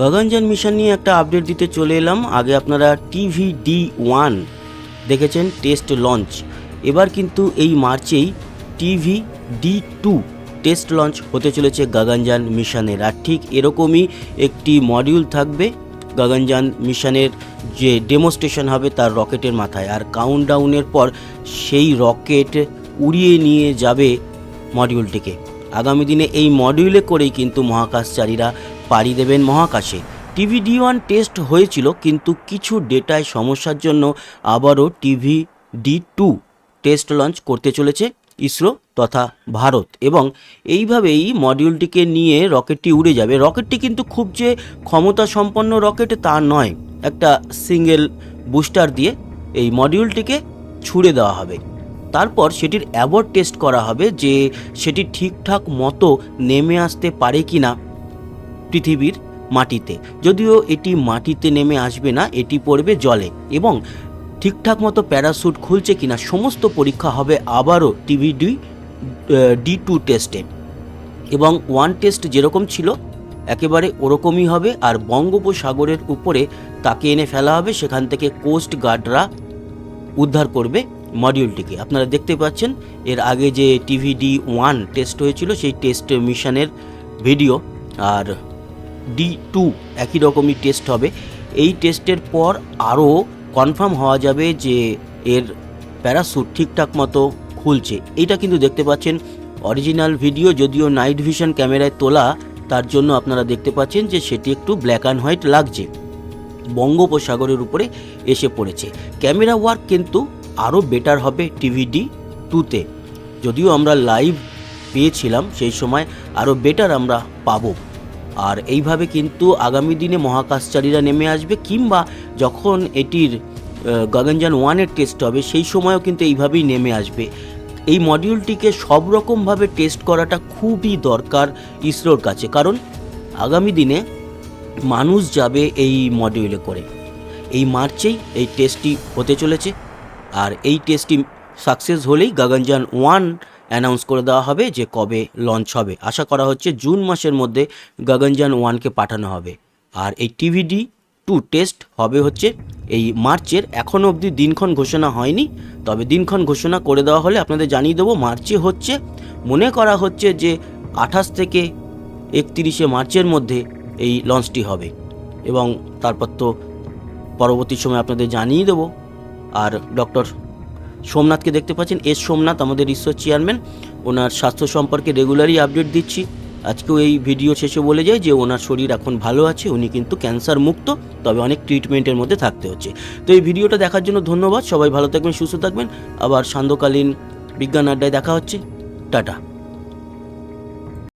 Gaganyaan mission নিয়ে একটা update দিতে চলে এলাম। আগে আপনারা টিভি ডি ওয়ান দেখেছেন টেস্ট লঞ্চ এবার কিন্তু এই মার্চেই TV D two test launch হতে চলেছে গগনযান মিশনের। আর ঠিক এরকমই একটি মডিউল থাকবে গগনযান মিশনের যে ডেমোস্ট্রেশন হবে তার রকেটের মাথায়। আর কাউন্টডাউনের পর সেই রকেট উড়িয়ে নিয়ে যাবে মডিউলটিকে আগামী দিনে এই মডিউলে করেই কিন্তু মহাকাশচারীরা পাড়ি দেবেন মহাকাশে। টিভি ডি ওয়ান টেস্ট হয়েছিল, কিন্তু কিছু ডেটায় সমস্যার জন্য আবারও TV D two test launch করতে চলেছে ইসরো তথা ভারত। এবং এইভাবেই মডিউলটিকে নিয়ে রকেটটি উড়ে যাবে। রকেটটি কিন্তু খুব যে ক্ষমতা সম্পন্ন রকেট তা নয়। একটা সিঙ্গেল বুস্টার দিয়ে এই মডিউলটিকে ছুড়ে দেওয়া হবে। তারপর সেটির অ্যাবর্ড টেস্ট করা হবে যে সেটি ঠিকঠাক মতো নেমে আসতে পারে কি না পৃথিবীর মাটিতে। যদিও এটি মাটিতে নেমে আসবে না, এটি পড়বে জলে এবং ঠিকঠাক মতো প্যারাসুট খুলছে কিনা সমস্ত পরীক্ষা হবে আবারও টিভি ডি ডি টু টেস্টে। এবং ওয়ান টেস্ট যেরকম ছিল, একেবারে ওরকমই হবে আর বঙ্গোপসাগরের উপরে তাকে এনে ফেলা হবে, সেখান থেকে কোস্ট গার্ডরা উদ্ধার করবে মডিউলটিকে। আপনারা দেখতে পাচ্ছেন, এর আগে যে টিভি ডি ওয়ান টেস্ট হয়েছিল, সেই টেস্ট মিশনের ভিডিও, আর ডি টু একই রকমই টেস্ট হবে। এই টেস্টের পর আরও কনফার্ম হওয়া যাবে যে এর প্যারাসুট ঠিকঠাক মতো খুলছে। এইটা কিন্তু দেখতে পাচ্ছেন অরিজিনাল ভিডিও যদিও নাইট ভিশন ক্যামেরায় তোলা, তার জন্য আপনারা দেখতে পাচ্ছেন যে সেটি একটু ব্ল্যাক অ্যান্ড হোয়াইট লাগছে। বঙ্গোপসাগরের উপরে এসে পড়েছে। ক্যামেরা ওয়ার্ক কিন্তু আরও বেটার হবে টিভিডি টুতে যদিও আমরা লাইভ পেয়েছিলাম, সেই সময় আরও বেটার আমরা পাবো। আর এইভাবে কিন্তু আগামী দিনে মহাকাশচারীরা নেমে আসবে কিংবা যখন এটির গগনযান ওয়ানের টেস্ট হবে, সেই সময়ও কিন্তু এইভাবেই নেমে আসবে। এই মডিউলটিকে সব রকমভাবে টেস্ট করাটা খুবই দরকার ইসরোর কাছে, কারণ আগামী দিনে মানুষ যাবে এই মডিউলে করে। এই মার্চেই এই টেস্টটি হতে চলেছে, আর এই টেস্টটি সাকসেস হলেই গগনযান ওয়ান অ্যানাউন্স করে দেওয়া হবে যে কবে লঞ্চ হবে। আশা করা হচ্ছে জুন মাসের মধ্যে গগনযান ওয়ানকে পাঠানো হবে। আর এই টিভিডি টু টেস্ট হবে হচ্ছে এই মার্চের। এখনও অবধি দিনক্ষণ ঘোষণা হয়নি। তবে দিনক্ষণ ঘোষণা করে দেওয়া হলে আপনাদের জানিয়ে দেবো, মার্চে হচ্ছে, মনে করা হচ্ছে যে আঠাশ থেকে একতিরিশে মার্চের মধ্যে এই লঞ্চটি হবে। এবং তারপর তো পরবর্তী সময় আপনাদের জানিয়ে দেবো। আর ডক্টর সোমনাথকে দেখতে পাচ্ছেন। এস সোমনাথ, আমাদের রিসার্চ চেয়ারম্যান ওনার স্বাস্থ্য সম্পর্কে রেগুলারই আপডেট দিচ্ছি। আজকেও এই ভিডিও শেষে বলে যায় যে, ওনার শরীর এখন ভালো আছে, উনি কিন্তু ক্যান্সার মুক্ত, তবে অনেক ট্রিটমেন্টের মধ্যে থাকতে হচ্ছে। তো এই ভিডিওটা দেখার জন্য ধন্যবাদ, সবাই ভালো থাকবেন, সুস্থ থাকবেন। আবার সান্ধ্যকালীন বিজ্ঞান আড্ডায় দেখা হচ্ছে। টাটা।